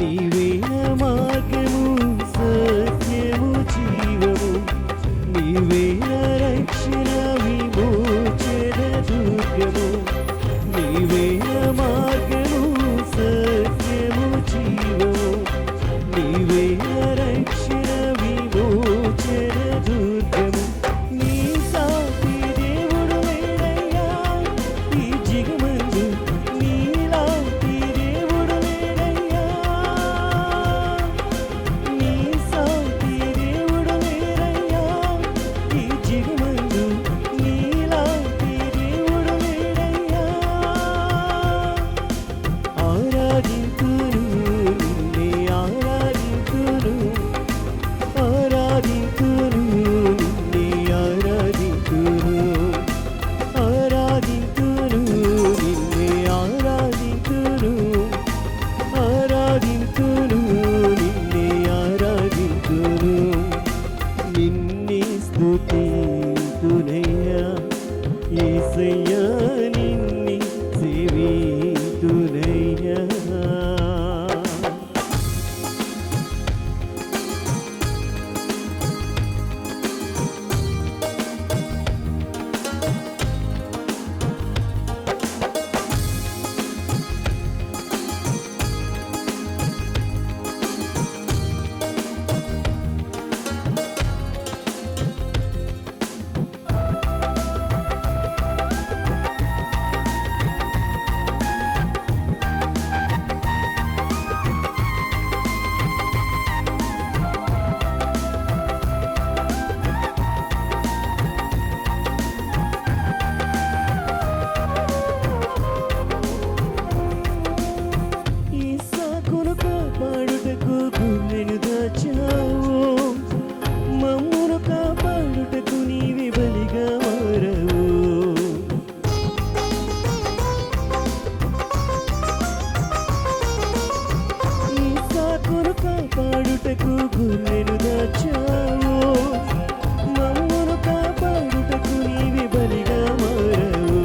నీవేన మార్గము సత్యము జీవము నీవే గుండెను దాచావు మమ్మను కాపాడుటకు నీవి బలిగా మారవు.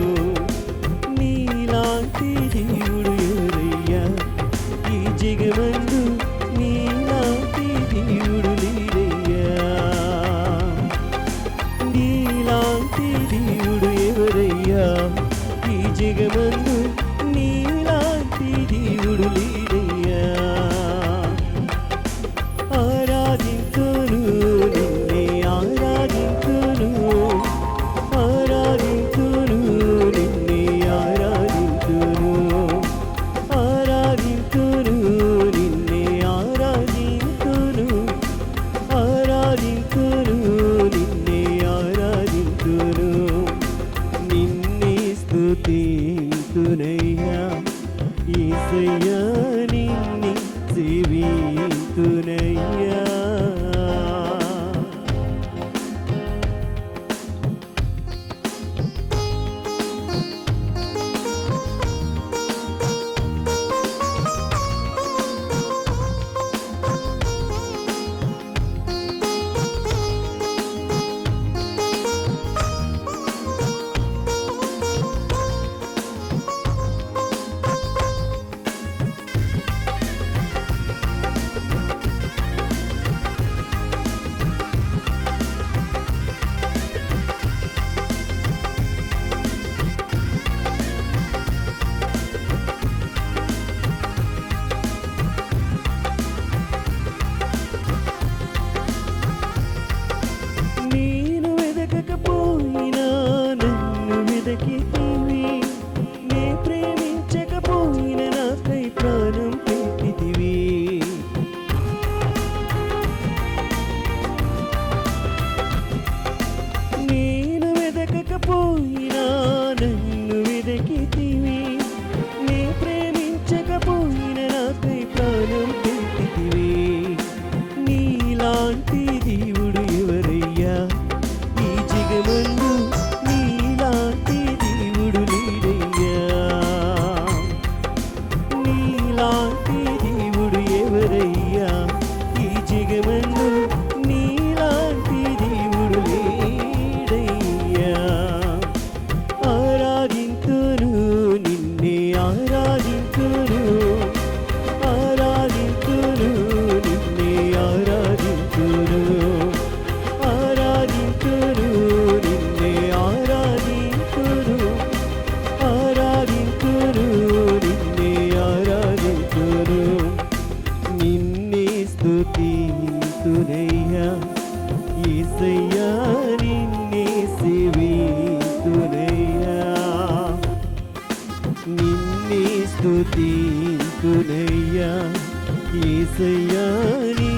నీలాంటి దేవుడు ఎవరయ్యా? ఈ జగమ ഞാനിനി ജീവിക്കുനേ long తీర్కునయ్యా ఏసయ్యా నీ